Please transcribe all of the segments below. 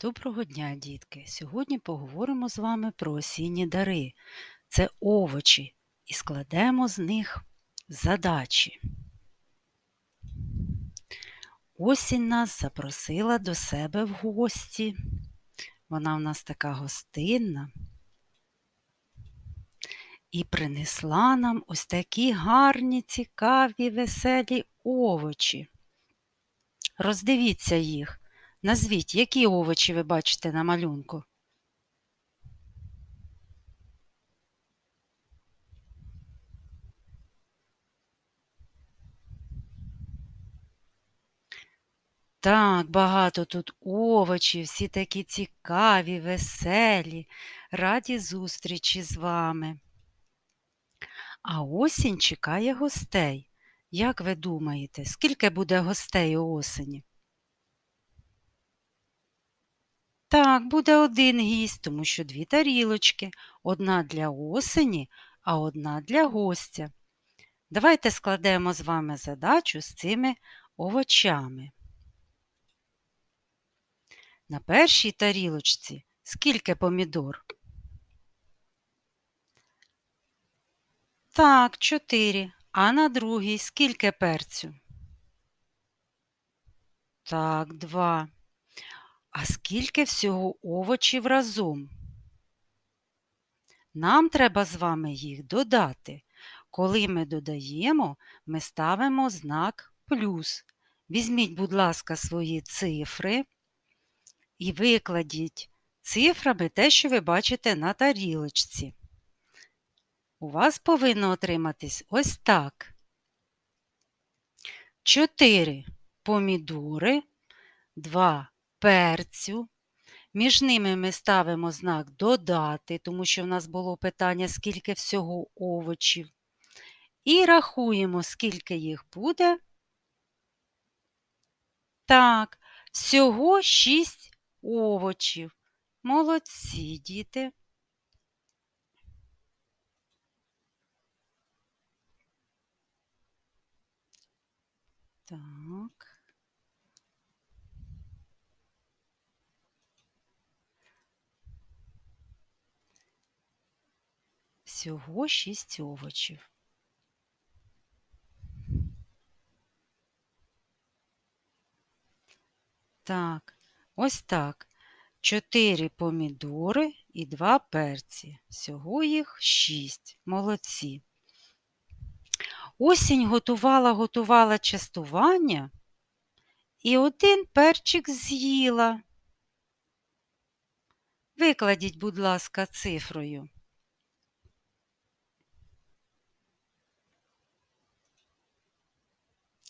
Доброго дня, дітки! Сьогодні поговоримо з вами про осінні дари. Це овочі, і складемо з них задачі. Осінь нас запросила до себе в гості. Вона в нас така гостинна. І принесла нам ось такі гарні, цікаві, веселі овочі. Роздивіться їх. Назвіть, які овочі ви бачите на малюнку? Так, багато тут овочів, всі такі цікаві, веселі, раді зустрічі з вами. А осінь чекає гостей. Як ви думаєте, скільки буде гостей у осені? Так, буде один гість, тому що дві тарілочки, одна для осені, а одна для гостя. Давайте складемо з вами задачу з цими овочами. На першій тарілочці скільки помідор? Так, чотири. А на другій скільки перцю? Так, два. А скільки всього овочів разом? Нам треба з вами їх додати. Коли ми додаємо, ми ставимо знак плюс. Візьміть, будь ласка, свої цифри і викладіть цифрами те, що ви бачите на тарілочці. У вас повинно отриматись ось так. 4 помідори, 2 перцю. Між ними ми ставимо знак додати, тому що в нас було питання, скільки всього овочів. І рахуємо, скільки їх буде. Так, всього 6 овочів. Молодці, діти. Так. Всього 6 овочів. Так, ось так. 4 помідори і 2 перці. Всього їх 6. Молодці. Осінь готувала, готувала частування і один перчик з'їла. Викладіть, будь ласка, цифрою.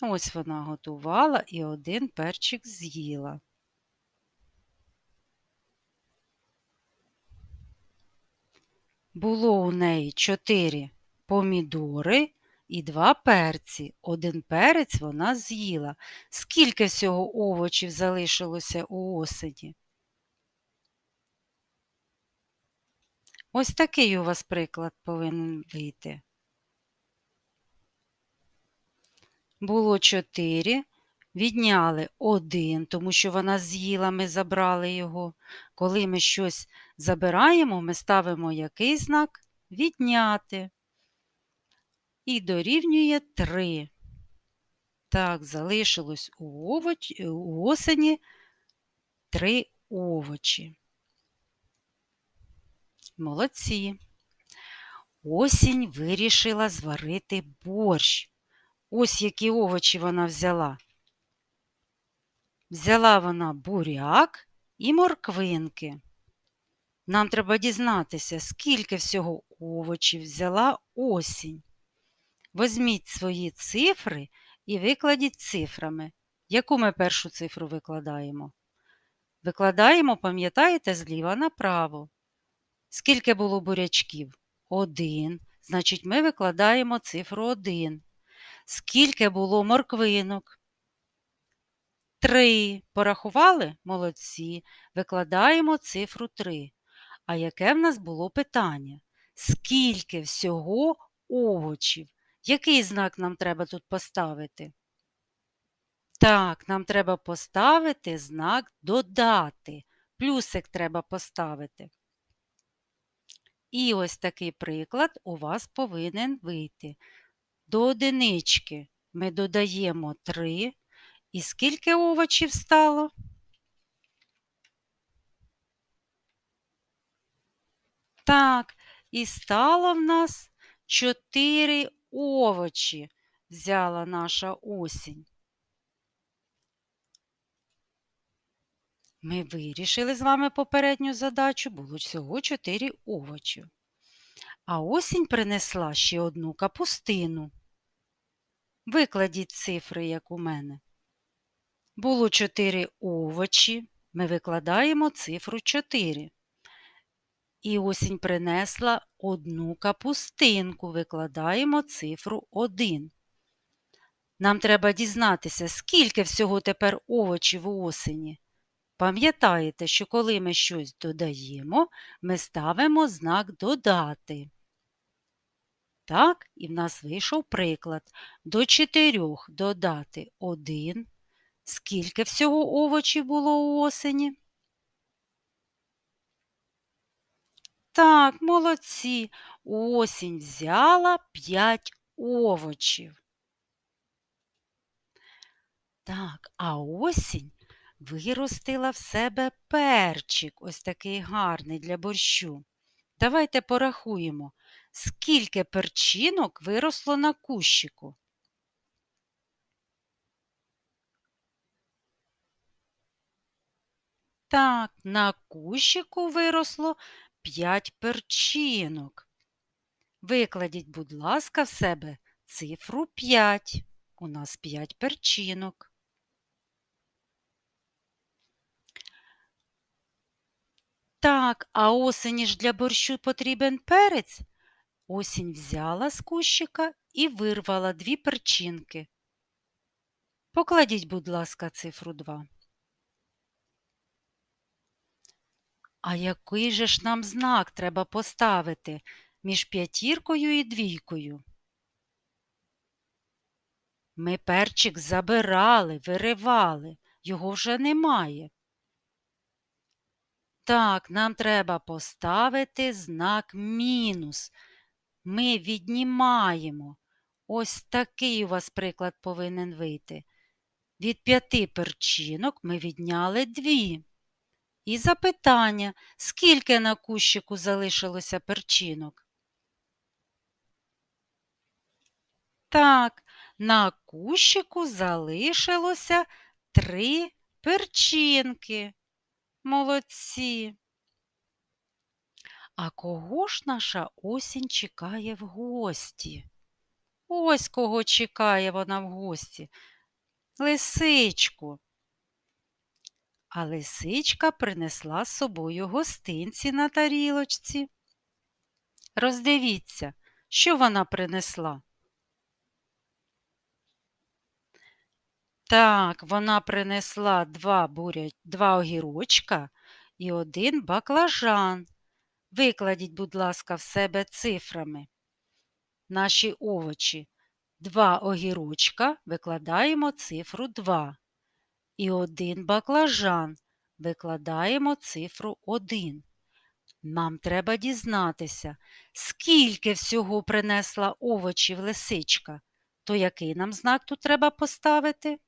Ось вона готувала і один перчик з'їла. Було у неї чотири помідори і два перці. Один перець вона з'їла. Скільки всього овочів залишилося у осені? Ось такий у вас приклад повинен вийти. Було чотири, відняли один, тому що вона з'їла, ми забрали його. Коли ми щось забираємо, ми ставимо який знак? Відняти. І дорівнює 3. Так, залишилось у, овоч... у осені 3 овочі. Молодці. Осінь вирішила зварити борщ. Ось які овочі вона взяла. Взяла вона буряк і морквинки. Нам треба дізнатися, скільки всього овочів взяла осінь. Возьміть свої цифри і викладіть цифрами. Яку ми першу цифру викладаємо? Викладаємо, пам'ятаєте, зліва направо. Скільки було бурячків? Один. Значить, ми викладаємо цифру 1. Скільки було морквинок? Три. Порахували? Молодці. Викладаємо цифру 3. А яке в нас було питання? Скільки всього овочів? Який знак нам треба тут поставити? Так, нам треба поставити знак додати. плюсик треба поставити. І ось такий приклад у вас повинен вийти. До одинички ми додаємо 3. І скільки овочів стало? Так, і стало в нас 4 овочі взяла наша осінь. Ми вирішили з вами попередню задачу, було всього 4 овочі. А осінь принесла ще одну капустину. Викладіть цифри, як у мене. Було 4 овочі. Ми викладаємо цифру 4. І осінь принесла одну капустинку, викладаємо цифру 1. Нам треба дізнатися, скільки всього тепер овочів у осені. Пам'ятаєте, що коли ми щось додаємо, ми ставимо знак додати. Так, і в нас вийшов приклад. До 4 додати 1. Скільки всього овочів було у осені? Так, молодці. Осінь взяла 5 овочів. Так, а осінь виростила в себе перчик, ось такий гарний для борщу. Давайте порахуємо, скільки перчинок виросло на кущику. Так, на кущику виросло 5 перчинок. Викладіть, будь ласка, в себе цифру 5. У нас 5 перчинок. Так, а осені ж для борщу потрібен перець. Осінь взяла з кущика і вирвала дві перчинки. Покладіть, будь ласка, цифру 2. А який же ж нам знак треба поставити між п'ятіркою і двійкою? Ми перчик забирали, виривали, його вже немає. Так, нам треба поставити знак мінус. Ми віднімаємо. Ось такий у вас приклад повинен вийти. Від п'яти перчинок ми відняли дві. І запитання, скільки на кущику залишилося перчинок? Так, на кущику залишилося три перчинки. Молодці. А кого ж наша осінь чекає в гості? Ось кого чекає вона в гості. Лисичку. А лисичка принесла з собою гостинці на тарілочці. Роздивіться, що вона принесла. Так, вона принесла два буря... два огірочка і один баклажан. Викладіть, будь ласка, в себе цифрами. Наші овочі. Два огірочка викладаємо цифру 2. І один баклажан викладаємо цифру 1. Нам треба дізнатися, скільки всього принесла овочів лисичка. То який нам знак тут треба поставити?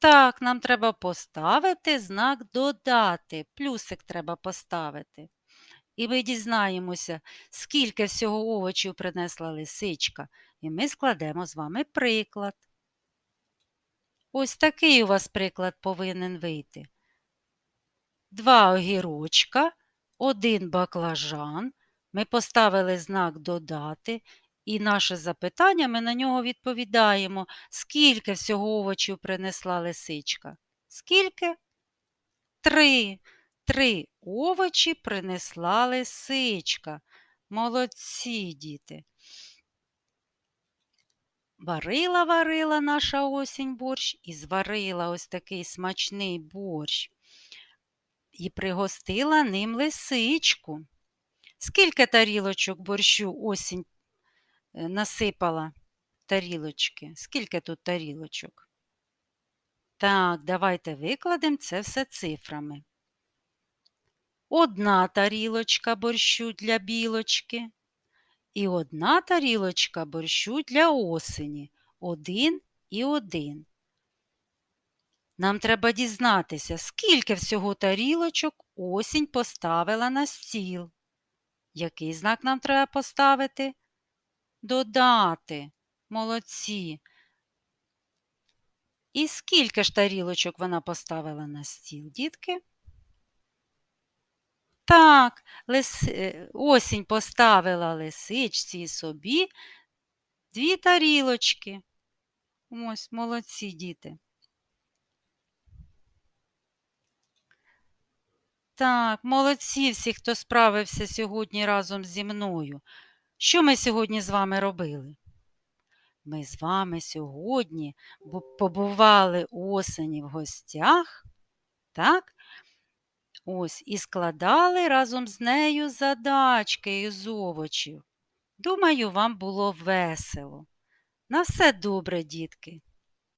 Так, нам треба поставити знак додати, плюсик треба поставити. І ми дізнаємося, скільки всього овочів принесла лисичка, і ми складемо з вами приклад. Ось такий у вас приклад повинен вийти. Два огірочка, один баклажан. Ми поставили знак додати, і наше запитання ми на нього відповідаємо, скільки всього овочів принесла лисичка. Скільки? Три. Три овочі принесла лисичка. Молодці діти. Варила, варила наша осінь борщ і зварила ось такий смачний борщ. І пригостила ним лисичку. Скільки тарілочок борщу осінь насипала тарілочки. Скільки тут тарілочок? Так, давайте викладемо це все цифрами. Одна тарілочка борщу для білочки і одна тарілочка борщу для осені. Один і один. Нам треба дізнатися, скільки всього тарілочок осінь поставила на стіл. Який знак нам треба поставити? Додати. Молодці. І скільки ж тарілочок вона поставила на стіл, дітки? Так, лис... е, осінь поставила лисичці і собі дві тарілочки. Ось, молодці діти. Так, молодці всі, хто справився сьогодні разом зі мною. Що ми сьогодні з вами робили? Ми з вами сьогодні побували осені в гостях, так? Ось, і складали разом з нею задачки із овочів. Думаю, вам було весело. На все добре, дітки.